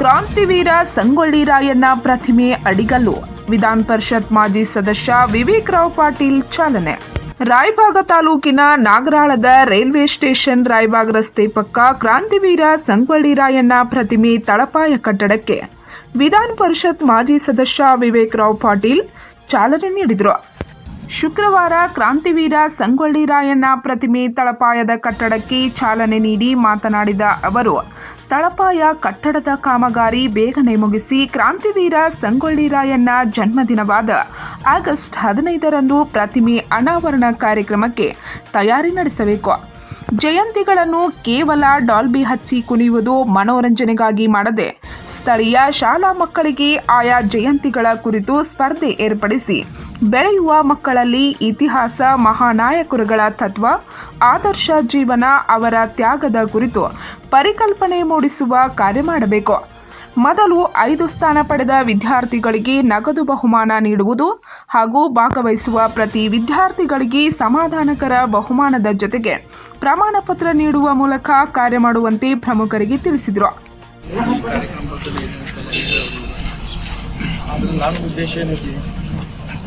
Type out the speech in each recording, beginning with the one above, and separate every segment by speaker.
Speaker 1: ಕ್ರಾಂತಿವೀರ ಸಂಗೊಳ್ಳಿ ರಾಯಣ್ಣ ಪ್ರತಿಮೆ ಅಡಿಗಲ್ಲು. ವಿಧಾನ ಪರಿಷತ್ ಮಾಜಿ ಸದಸ್ಯ ವಿವೇಕ್ ರಾವ್ ಪಾಟೀಲ್ ಚಾಲನೆ. ರಾಯಭಾಗ ತಾಲೂಕಿನ ನಾಗರಾಳದ ರೈಲ್ವೆ ಸ್ಟೇಷನ್ ರಾಯಬಾಗ್ ರಸ್ತೆ ಪಕ್ಕ ಕ್ರಾಂತಿವೀರ ಸಂಗೊಳ್ಳಿ ರಾಯಣ್ಣ ಪ್ರತಿಮೆ ತಳಪಾಯ ಕಟ್ಟಡಕ್ಕೆ. ವಿಧಾನ ಪರಿಷತ್ ಮಾಜಿ ಸದಸ್ಯ ವಿವೇಕ್ ರಾವ್ ಪಾಟೀಲ್ ಚಾಲನೆ ನೀಡಿದರು. ಶುಕ್ರವಾರ ಕ್ರಾಂತಿವೀರ ಸಂಗೊಳ್ಳಿ ರಾಯಣ್ಣ ಪ್ರತಿಮೆ ತಳಪಾಯದ ಕಟ್ಟಡಕ್ಕೆ ಚಾಲನೆ ನೀಡಿ ಮಾತನಾಡಿದ ಅವರು ತಳಪಾಯ ಕಟ್ಟಡದ ಕಾಮಗಾರಿ ಬೇಗನೆ ಮುಗಿಸಿ ಕ್ರಾಂತಿವೀರ ಸಂಗೊಳ್ಳಿ ರಾಯಣ್ಣ ಜನ್ಮದಿನವಾದ ಆಗಸ್ಟ್ ಹದಿನೈದರಂದು ಪ್ರತಿಮೆ ಅನಾವರಣ ಕಾರ್ಯಕ್ರಮಕ್ಕೆ ತಯಾರಿ ನಡೆಸಬೇಕು. ಜಯಂತಿಗಳನ್ನು ಕೇವಲ ಡಾಲ್ಬಿ ಹಚ್ಚಿ ಕುಣಿಯುವುದು ಮನೋರಂಜನೆಗಾಗಿ ಮಾಡದೆ ಸ್ಥಳೀಯ ಶಾಲಾ ಮಕ್ಕಳಿಗೆ ಆಯಾ ಜಯಂತಿಗಳ ಕುರಿತು ಸ್ಪರ್ಧೆ ಏರ್ಪಡಿಸಿ ಬೆಳೆಯುವ ಮಕ್ಕಳಲ್ಲಿ ಇತಿಹಾಸ, ಮಹಾನಾಯಕರುಗಳ ತತ್ವ, ಆದರ್ಶ ಜೀವನ, ಅವರ ತ್ಯಾಗದ ಕುರಿತು ಪರಿಕಲ್ಪನೆ ಮೂಡಿಸುವ ಕಾರ್ಯ ಮಾಡಬೇಕು. ಮೊದಲು ಐದು ಸ್ಥಾನ ಪಡೆದ ವಿದ್ಯಾರ್ಥಿಗಳಿಗೆ ನಗದು ಬಹುಮಾನ ನೀಡುವುದು ಹಾಗೂ ಭಾಗವಹಿಸುವ ಪ್ರತಿ ವಿದ್ಯಾರ್ಥಿಗಳಿಗೆ ಸಮಾಧಾನಕರ ಬಹುಮಾನದ ಜೊತೆಗೆ ಪ್ರಮಾಣ ಪತ್ರ ನೀಡುವ ಮೂಲಕ ಕಾರ್ಯ ಮಾಡುವಂತೆ ಪ್ರಮುಖರಿಗೆ ತಿಳಿಸಿದರು.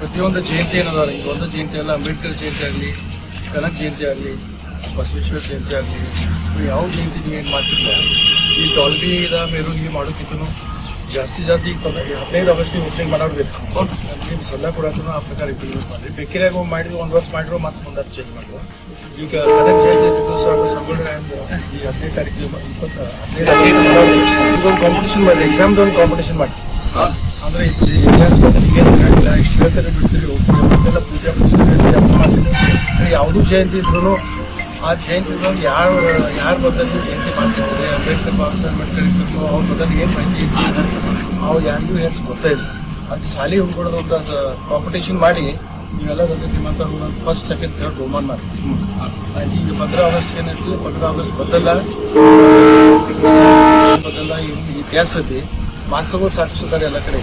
Speaker 2: ಪ್ರತಿಯೊಂದು ಜಯಂತಿ ಏನದಾರ ಈಗ ಒಂದು ಜಯಂತಿ ಅಲ್ಲ ಅಂಬೇಡ್ಕರ್ ಜಯಂತಿ ಆಗಲಿ ಕನಕ್ ಜಯಂತಿ ಆಗಲಿ ಬಸವೇಶ್ವರ ಜಯಂತಿ ಆಗಲಿ ಯಾವ ಜಯಂತಿ ನೀವು ಏನು ಮಾಡ್ತಿಲ್ಲ ಈ ಡಾಲ್ಬಿದ ನೀವು ಮಾಡೋಕ್ಕಿಂತನೂ ಜಾಸ್ತಿ ಜಾಸ್ತಿ ಹದಿನೈದು ಆಗಸ್ಟ್ ನೀವು ಓಪನಿಂಗ್ ಮಾಡೋರ್ಬೇಕು ನಿಮ್ಗೆ ಸಲ ಕೊಡೋಕ್ಕೂ ಆ ಪ್ರಕಾರ ಇಂಪ್ಲಿಮೆಂಟ್ ಮಾಡಿ. ಬೇಕಿರಾಗ ಮಾಡಿದ್ರು ಒಂದು ವರ್ಷ ಮಾಡಿದ್ರು ಮತ್ತೆ ಮುಂದೆ ಚೇಂಜ್ ಮಾಡಿದ್ರು ಈಗ ಕನಕ್ ಜಯಂತಿ ದಿವಸ ಸಂಗೊಳ್ಳಿ ಅಂದ್ರೆ ಈ ಹದಿನೈದು ತಾರೀಕು ಇಪ್ಪತ್ತು ಹದಿನೈದು ಇದೊಂದು ಕಾಂಪಿಟೇಷನ್ ಮಾಡಿ ಎಕ್ಸಾಮ್ದು ಒಂದು ಕಾಂಪಿಟೇಷನ್ ಮಾಡಿ. ಅಂದ್ರೆ ಇದು ಇತಿಹಾಸ ಬಗ್ಗೆ ಆಗಿಲ್ಲ, ಇಷ್ಟು ಹೇಳ್ತಾರೆ ಹೋಗ್ತೀರಿ ಮತ್ತೆಲ್ಲ ಪೂಜೆ ಮಾಡ್ತೀವಿ ಯಾವುದೂ ಜಯಂತಿ ಇದ್ರು ಆ ಜಯಂತಿ ಯಾರು, ಯಾರ ಬದಲು ಜಯಂತಿ ಮಾಡ್ತಿರ್ತಾರೆ, ಅಂಬೇಡ್ಕರ್ ಬಾಬಾ ಸಾಹೇಬ್ ಅಂಬೇಡ್ಕರ್ ಇರ್ತಿದ್ರು ಅವ್ರ ಬದಲು ಏನು ಮಾಹಿತಿ ಐತಿ ಅವು ಯಾರಿಗೂ ಹೆಚ್ಚು ಗೊತ್ತೇ ಇಲ್ಲ. ಅದು ಶಾಲೆ ಹುಡ್ಕೊಡೋದು ಒಂದು ಕಾಂಪಿಟೇಷನ್ ಮಾಡಿ ನೀವೆಲ್ಲ ಜೊತೆ ನಿಮ್ಮಂತ ಫಸ್ಟ್ ಸೆಕೆಂಡ್ ಥರ್ಡ್ ಬಹುಮಾನ ಮಾಡಿ. ಈಗ ಪಂದ್ರ ಆಗಸ್ಟ್ ಏನೈತಿ ಪಂದ್ರ ಆಗಸ್ಟ್ ಬದಲ್ಲ ಬದಲ್ಲ ಇತಿಹಾಸ ಐತಿ ಮಾಸ್ತರ್ಗಳು ಸಾಕಷ್ಟು ಎಲ್ಲ ಕಡೆ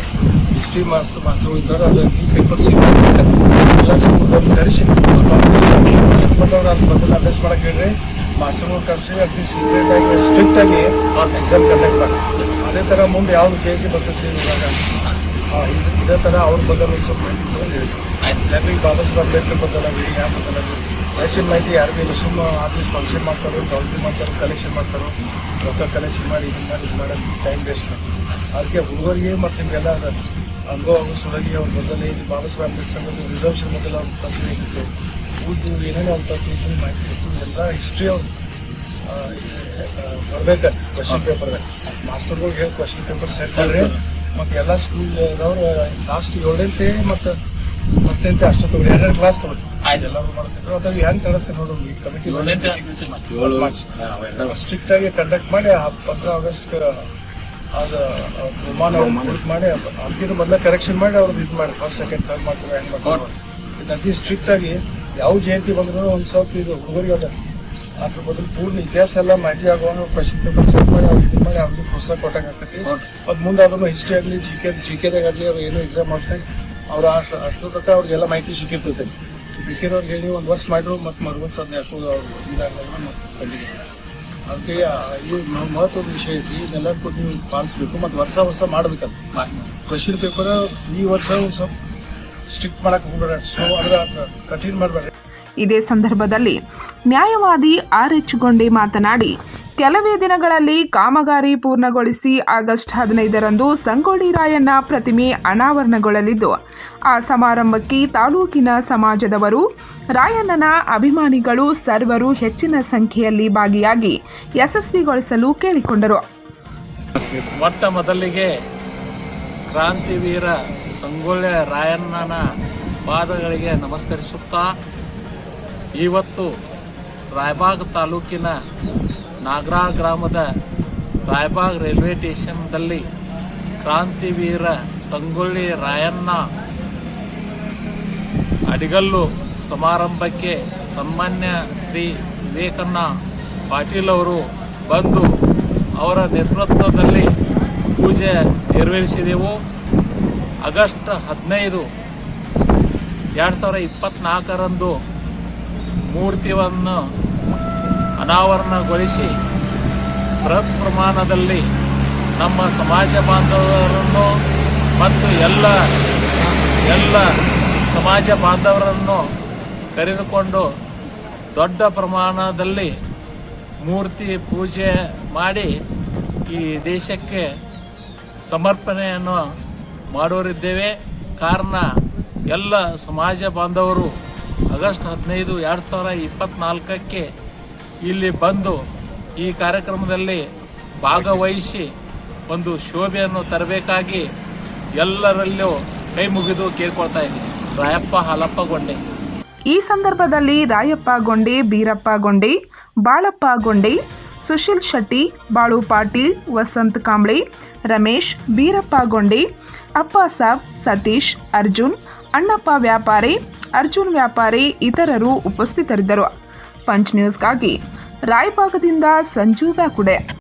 Speaker 2: ಹಿಸ್ಟ್ರಿ ಮಾಸ್ ಮಾಸ್ತರ್ಗಳು ಇದ್ದಾರೆ ಅದು ಈ ಪೇಪರ್ಸ್ ಎಲ್ಲ ಸಮುದಾಯ ಕರೆಸಿ ಬಂದವ್ರು ಅದು ಬದಲು ಅಭ್ಯಾಸ ಮಾಡಕ್ಕೆ ಹೇಳ್ರಿ ಮಾಸ್ಟರ್ಗಳು ಕರೆಸಿ ಅತಿ ಸೀಕ್ರೆಟ್ ಆಗಿ ಸ್ಟ್ರಿಕ್ಟ್ ಆಗಿ ಎಕ್ಸಾಮ್ ಕಂಡಕ್ಟ್ ಮಾಡಿ. ಅದೇ ಥರ ಮುಂದೆ ಯಾವ್ದು ಜಯಂತಿ ಬರ್ತೈತಿ ಇವಾಗ ಇದ್- ಥರ ಅವ್ರ ಒಂದು ಸ್ವಲ್ಪ ಮಾಹಿತಿ ತೊಗೊಂಡು ಹೇಳಿ ಯಾಕಂದ್ರೆ ಈಗ ಬಾಬಾ ಸಾಹೇಬ್ ಅಂಬೇಡ್ಕರ್ ಬದಲಾಗಲಿ ಯಾವ ಬದಲಾಗಲಿ ಹೆಚ್ಚಿನ ಮಾಹಿತಿ ಯಾರಿಗೂ ಇಲ್ಲ ಸುಮ್ಮ ಆಫೀಸ್ ಫಂಕ್ಷನ್ ಮಾಡ್ತಾರೋ ಡೌಲ್ಟಿ ಮಾಡ್ತಾರೋ ಕಲೆಕ್ಷನ್ ಮಾಡ್ತಾರೋ ಹೊಸ ಕಲೆಕ್ಷನ್ ಮಾಡಿ ಇದು ಮಾಡಿ, ಇದು ಮಾಡೋದು ಟೈಮ್ ವೇಸ್ಟ್ ಅದಕ್ಕೆ ಹುಡುಗರಿಗೆ ಮತ್ತು ನಿಮಗೆಲ್ಲ ಅನುಭವ ಸೊಲಗಿ ಅವ್ರ ಬದಲು ಇದು ಬಾಬಾ ಸಾಹೇಬ್ ಅಂಬೇಡ್ಕರ್ ಬಗ್ಗೆ ರಿಸರ್ವೇಷನ್ ಮೊದಲು ಅವ್ರ ತಂದು ಏನಿತ್ತು ಊದು ಏನೇನೋ ಅವ್ರ ತಂದು ಮಾಹಿತಿ ಇತ್ತು ಎಲ್ಲ ಹಿಸ್ಟ್ರಿ ಅವ್ರು ಬರ್ಬೇಕು? ಕ್ವಶನ್ ಪೇಪರ್ದಾಗ ಮಾಸ್ತರ್ಗಳು ಹೇಳಿ ಕ್ವಶನ್ ಪೇಪರ್ ಸೆಟ್ ಮಾಡ್ರಿ ಮತ್ತು ಎಲ್ಲ ಸ್ಕೂಲ್ದವ್ರು ಲಾಸ್ಟ್ ಏಳಂತೆ ಮತ್ತು ಹತ್ತಂತೆ ಅಷ್ಟು ತಗೊಳ್ಳಿ. ಎರಡೆರಡು ಕ್ಲಾಸ್ ತಗೊಳ್ಳಿ. ಎಲ್ಲರೂ ಮಾಡ್ತಿದ್ರು. ಅಥವಾ ಹೆಂಗೆ ಕಳಿಸ್ತಾರೆ ನೋಡು ಈ ಕಮಿಟಿ ಸ್ಟ್ರಿಕ್ಟ್ ಆಗಿ ಕಂಡಕ್ಟ್ ಮಾಡಿ ಪಂದ್ರ ಆಗಸ್ಟ್ ಅದು ವಿಮಾನ ಮಾಡಿ ಅದಕ್ಕಿಂತ ಮೊದಲ ಕರೆಕ್ಷನ್ ಮಾಡಿ ಅವ್ರದ್ದು ಇದು ಮಾಡಿ. ಫಸ್ಟ್ ಸೆಕೆಂಡ್ ಥರ್ಡ್ ಮಾಡ್ತಾರೆ ಹೆಂಗೆ ಮಾಡ್ತಾರೆ ಅತಿ ಸ್ಟ್ರಿಕ್ಟ್ ಆಗಿ ಯಾವ ಜಯಂತಿ ಬಂದ್ರು ಒಂದು ಸ್ವಲ್ಪ ಇದು ಹುಡುಗರಿಗೆ ಅದ ಅದ್ರ ಬದಲು ಪೂರ್ಣ ಇತಿಹಾಸ ಎಲ್ಲ ಮಾಹಿತಿ ಆಗುವ ಕ್ವಶನ್ ಪೇಪರ್ ಸೆಟ್ ಮಾಡಿ ಅವ್ರು ಇದು ಮಾಡಿ ಅವ್ರಿಗೆ ಪ್ರೋತ್ಸಾಹ ಕೊಟ್ಟಾಗ ಆಗ್ತೈತಿ. ಅದು ಮುಂದೆ ಅದನ್ನು ಹಿಸ್ಟ್ರಿ ಆಗಲಿ ಜಿ ಕೆ ಜಿ ಕೆದಾಗಲಿ ಅವ್ರು ಏನೋ ಎಕ್ಸಾಮ್ ಮಾಡ್ತಾರೆ ಅವ್ರು ಅಷ್ಟು ಅಷ್ಟು ತಕ್ಕ ಅವ್ರಿಗೆಲ್ಲ ಮಾಹಿತಿ ಸಿಕ್ಕಿರ್ತೈತೆ. ಬೇಕಿರೋರ್ಗೆ ಹೇಳಿ ಒಂದು ವರ್ಷ ಮಾಡಿದ್ರು ಮತ್ತು ಮರು ವರ್ಷ ಅದನ್ನ ಯಾಕೋ ಅವ್ರು ಇದಾಗಲ್ಲ ಮತ್ತು ಕಲ್ಲಿಗೆ ಅದಕ್ಕೆ ಈ ಮಹತ್ವದ ವಿಷಯ ಐತಿ ಇದನ್ನೆಲ್ಲ ಕೂಡ ನೀವು ಪಾಲಿಸ್ಬೇಕು ಮತ್ತು ವರ್ಷ ವರ್ಷ ಮಾಡ್ಬೇಕಂತ ಕ್ವಶನ್ ಪೇಪರ್ ಈ ವರ್ಷ ಸ್ವಲ್ಪ ಸ್ಟ್ರಿಕ್ಟ್ ಮಾಡಕ್ಕೆ ಹೋಗ್ಬೇಡ. ಸೊ ಅದ್ರ ಕಠಿಣ ಮಾಡಬೇಡ
Speaker 1: ಇದೇ ಸಂದರ್ಭದಲ್ಲಿ ನ್ಯಾಯವಾದಿ ಆರ್ ಎಚ್ ಗೊಂಡೆ ಮಾತನಾಡಿ ಕೆಲವೇ ದಿನಗಳಲ್ಲಿ ಕಾಮಗಾರಿ ಪೂರ್ಣಗೊಳಿಸಿ ಆಗಸ್ಟ್ ಹದಿನೈದರಂದು ಸಂಗೊಳ್ಳಿ ರಾಯಣ್ಣ ಪ್ರತಿಮೆ ಅನಾವರಣಗೊಳ್ಳಲಿದ್ದು, ಆ ಸಮಾರಂಭಕ್ಕೆ ತಾಲೂಕಿನ ಸಮಾಜದವರು, ರಾಯಣ್ಣನ ಅಭಿಮಾನಿಗಳು ಸರ್ವರು ಹೆಚ್ಚಿನ ಸಂಖ್ಯೆಯಲ್ಲಿ ಭಾಗಿಯಾಗಿ ಯಶಸ್ವಿಗೊಳಿಸಲು ಕೇಳಿಕೊಂಡರು.
Speaker 3: ಮೊಟ್ಟ ಮೊದಲಿಗೆ ಕ್ರಾಂತಿವೀರ ಸಂಗೊಳ್ಳಿ ರಾಯಣ್ಣನ ಪಾದಗಳಿಗೆ ನಮಸ್ಕರಿಸುತ್ತಾ, ಇವತ್ತು ರಾಯಬಾಗ್ ತಾಲೂಕಿನ ನಾಗರಾ ಗ್ರಾಮದ ರಾಯಬಾಗ್ ರೈಲ್ವೆ ಸ್ಟೇಷನ್ದಲ್ಲಿ ಕ್ರಾಂತಿವೀರ ಸಂಗೊಳ್ಳಿ ರಾಯಣ್ಣ ಅಡಿಗಲ್ಲು ಸಮಾರಂಭಕ್ಕೆ ಸನ್ಮಾನ್ಯ ಶ್ರೀ ವಿವೇಕಣ್ಣ ಪಾಟೀಲ್ ಅವರು ಬಂದು ಅವರ ನೇತೃತ್ವದಲ್ಲಿ ಪೂಜೆ ನೆರವೇರಿಸಿದೆವು. ಆಗಸ್ಟ್ ಹದಿನೈದು ಎರಡು ಸಾವಿರ ಇಪ್ಪತ್ತ್ನಾಲ್ಕರಂದು ಮೂರ್ತಿಯನ್ನು ಅನಾವರಣಗೊಳಿಸಿ ಬೃಹತ್ ಪ್ರಮಾಣದಲ್ಲಿ ನಮ್ಮ ಸಮಾಜ ಬಾಂಧವರನ್ನು ಮತ್ತು ಎಲ್ಲ ಎಲ್ಲ ಸಮಾಜ ಬಾಂಧವರನ್ನು ಕರೆದುಕೊಂಡು ದೊಡ್ಡ ಪ್ರಮಾಣದಲ್ಲಿ ಮೂರ್ತಿ ಪೂಜೆ ಮಾಡಿ ಈ ದೇಶಕ್ಕೆ ಸಮರ್ಪಣೆಯನ್ನು ಮಾಡೋರಿದ್ದೇವೆ. ಕಾರಣ ಎಲ್ಲ ಸಮಾಜ ಬಾಂಧವರು ಆಗಸ್ಟ್ ಹದಿನೈದು, ಎರಡು ಸಾವಿರ ಇಪ್ಪತ್ತ್ನಾಲ್ಕಕ್ಕೆ ಇಲ್ಲಿ ಬಂದು ಈ ಕಾರ್ಯಕ್ರಮದಲ್ಲಿ ಭಾಗವಹಿಸಿ ಒಂದು ಶೋಭೆಯನ್ನು ತರಬೇಕಾಗಿ ಎಲ್ಲರಲ್ಲೂ ಕೈ ಮುಗಿದು ಕೇಳ್ಕೊಳ್ತಾ ಇದ್ದೀನಿ. ರಾಯಪ್ಪ ಹಾಲಪ್ಪ ಗೊಂಡೆ.
Speaker 1: ಈ ಸಂದರ್ಭದಲ್ಲಿ ರಾಯಪ್ಪ ಗೊಂಡೆ, ಬೀರಪ್ಪ ಗೊಂಡೆ, ಬಾಳಪ್ಪ ಗೊಂಡೆ, ಸುಶೀಲ್ ಶೆಟ್ಟಿ, ಬಾಳು ಪಾಟೀಲ್, ವಸಂತ್ ಕಾಂಬ್ಳೆ, ರಮೇಶ್, ಬೀರಪ್ಪ ಗೊಂಡೆ, ಅಪ್ಪ ಸಾಬ್, ಸತೀಶ್, ಅರ್ಜುನ್, ಅಣ್ಣಪ್ಪ ವ್ಯಾಪಾರಿ, ಅರ್ಜುನ್ ವ್ಯಾಪಾರಿ ಇತರರು ಉಪಸ್ಥಿತರಿದ್ದರು. ಪಂಚ್ ನ್ಯೂಸ್ಗಾಗಿ ರಾಯಭಾಗದಿಂದ ಸಂಜು ಬ್ಯಾಕುಡೆ.